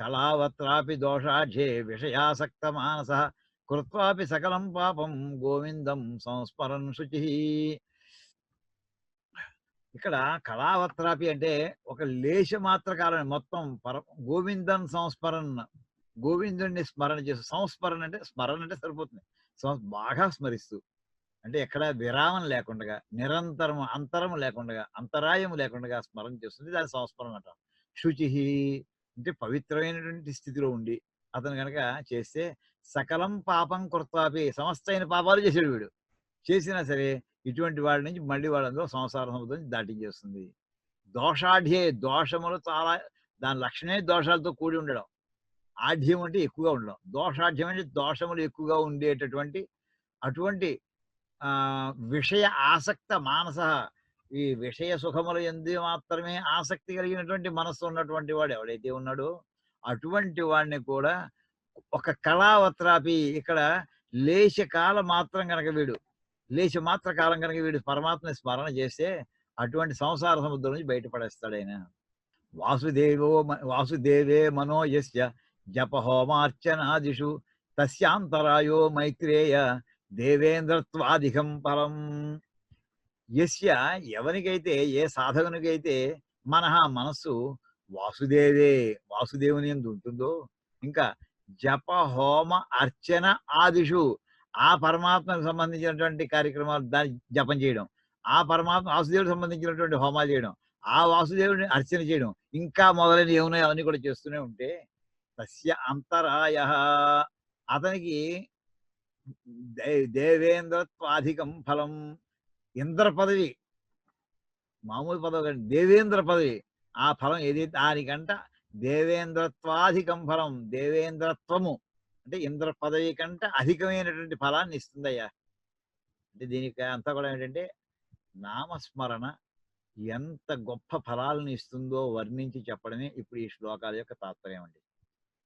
కళావత్రాపి దోషాఢ్యే విషయాసక్త మానస కృత్వాపి సకలం పాపం గోవిందం సంస్మరన్ శుచి. ఇక్కడ కళావత్రాపి అంటే ఒక లేశ మాత్ర కాలం మొత్తం పర గోవిందం సంస్మరణ గోవిందుణ్ణి స్మరణ చేస్తూ సంస్మరణ అంటే స్మరణ అంటే సరిపోతుంది. బాగా స్మరిస్తూ. అంటే ఎక్కడ విరామం లేకుండా నిరంతరం అంతరం లేకుండా అంతరాయం లేకుండా స్మరణ చేస్తుంది. దాని సంస్మరణ అంటాం శుచి. అంటే పవిత్రమైనటువంటి స్థితిలో ఉండి అతను కనుక చేస్తే సకలం పాపం కృత్వాపి సమస్తైన పాపాలు చేసాడు వీడు. చేసినా సరే ఇటువంటి వాడి నుంచి మళ్ళీ వాళ్ళందరూ సంసార సముద్రం దాటించేస్తుంది దోషాఢ్యే దోషములు చాలా దాని లక్షణమే దోషాలతో కూడి ఉండడం. ఆఢ్యం అంటే ఎక్కువగా ఉండడం. దోషాఢ్యం అంటే దోషములు ఎక్కువగా ఉండేటటువంటి అటువంటి ఆ విషయ ఆసక్త మానస ఈ విషయ సుఖముల ఎందు మాత్రమే ఆసక్తి కలిగినటువంటి మనస్సు ఉన్నటువంటి వాడు ఎవడైతే ఉన్నాడో అటువంటి వాడిని కూడా ఒక కళావత్రాపి ఇక్కడ లేశ కాల మాత్రం కనుక వీడు లేశ మాత్ర కాలం కనుక వీడు పరమాత్మని స్మరణ చేస్తే అటువంటి సంసార సముద్రం నుంచి బయటపడేస్తాడు ఆయన. వాసుదేవో వాసుదేవే మనోయస్య జప హోమార్చనాదిషు తస్యాంతరాయో మైత్రేయ దేవేంద్రత్వాధికం పరం. యస్య ఎవరికైతే ఏ సాధకునికైతే మనహ మనస్సు వాసుదేవే వాసుదేవుని ఎందు ఉంటుందో ఇంకా జప హోమ అర్చన ఆదిషు ఆ పరమాత్మకు సంబంధించినటువంటి కార్యక్రమాలు దాన్ని జపం చేయడం ఆ పరమాత్మ వాసుదేవుడికి సంబంధించినటువంటి హోమాలు చేయడం ఆ వాసుదేవుడిని అర్చన చేయడం ఇంకా మొదలైన ఏమున్నాయో అవన్నీ కూడా చేస్తూనే ఉంటే తస్య అంతరాయ. అతనికి దే- దేవేంద్రత్వాధికం ఫలం. ఇంద్ర పదవి. మామూలు పదవి కానీ దేవేంద్ర పదవి. ఆ ఫలం ఏదైతే దానికంట దేవేంద్రత్వాధికం ఫలం దేవేంద్రత్వము. అంటే ఇంద్ర పదవి కంటే అధికమైనటువంటి ఫలాన్ని ఇస్తుందయ్యా. అంటే దీనికి అంతా కూడా ఏంటంటే నామస్మరణ ఎంత గొప్ప ఫలాలను ఇస్తుందో వర్ణించి చెప్పడమే ఇప్పుడు ఈ శ్లోకాల యొక్క తాత్పర్యం అండి.